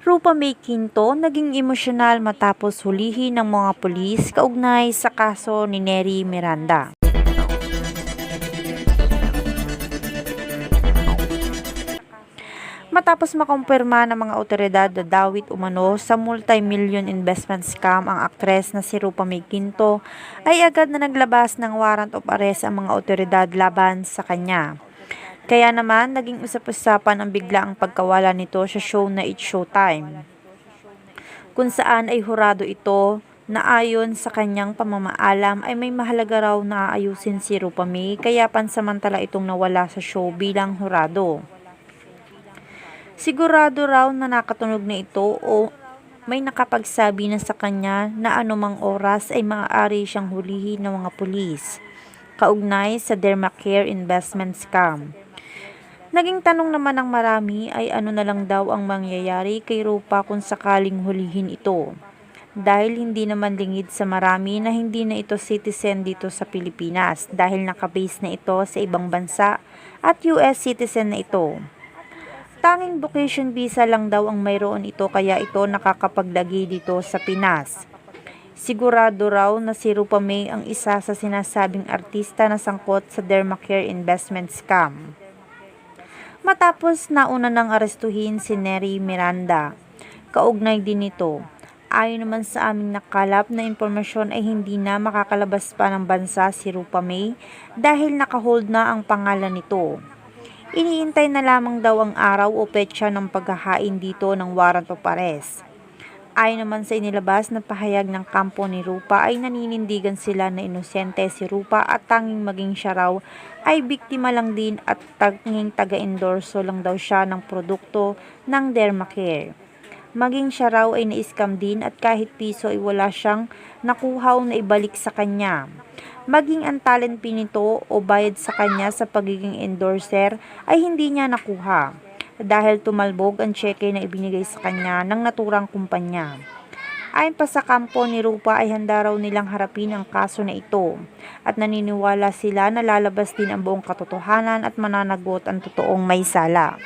Rupa May Quinto naging emosyonal matapos hulihin ng mga pulis kaugnay sa kaso ni Nery Miranda. Matapos makumpirma ng mga otoridad na dawit umano sa multi-million investment scam ang aktres na si Rupa May Quinto, ay agad na naglabas ng warrant of arrest ang mga otoridad laban sa kanya. Kaya naman, naging usap-usapan ang biglaang pagkawala nito sa show na It's Showtime. Kung saan ay hurado ito na ayon sa kanyang pamamaalam ay may mahalaga raw na aayusin si Rupa May kaya pansamantala itong nawala sa show bilang hurado. Sigurado raw na nakatunog na ito o may nakapagsabi na sa kanya na anumang oras ay maaari siyang hulihin ng mga pulis. Kaugnay sa Dermacare investment scam. Naging tanong naman ng marami ay ano na lang daw ang mangyayari kay Rupa kung sakaling hulihin ito. Dahil hindi naman lingid sa marami na hindi na ito citizen dito sa Pilipinas dahil nakabase na ito sa ibang bansa at US citizen na ito. Tanging vacation visa lang daw ang mayroon ito kaya ito nakakapaglagi dito sa Pinas. Sigurado raw na si Rupa May ang isa sa sinasabing artista na sangkot sa Dermacare investment scam. Matapos nauna nang arestuhin si Nery Miranda, kaugnay din ito. Ayon naman sa aming nakalap na impormasyon ay hindi na makakalabas pa ng bansa si Rupa May dahil nakahold na ang pangalan nito. Iniintay na lamang daw ang araw o petsa ng paghahain dito ng warrant of arrest. Ayon naman sa inilabas na pahayag ng kampo ni Rupa ay naninindigan sila na inosente si Rupa at tanging maging siya raw ay biktima lang din at tanging taga-endorso lang daw siya ng produkto ng Dermacare. Maging siya raw ay na-scam din at kahit piso ay wala siyang nakuhaw na ibalik sa kanya. Maging ang talent fee nito o bayad sa kanya sa pagiging endorser ay hindi niya nakuha dahil tumalbog ang cheque na ibinigay sa kanya ng naturang kumpanya. Ayon pa sa kampo ni Rupa ay handa raw nilang harapin ang kaso na ito at naniniwala sila na lalabas din ang buong katotohanan at mananagot ang totoong may sala.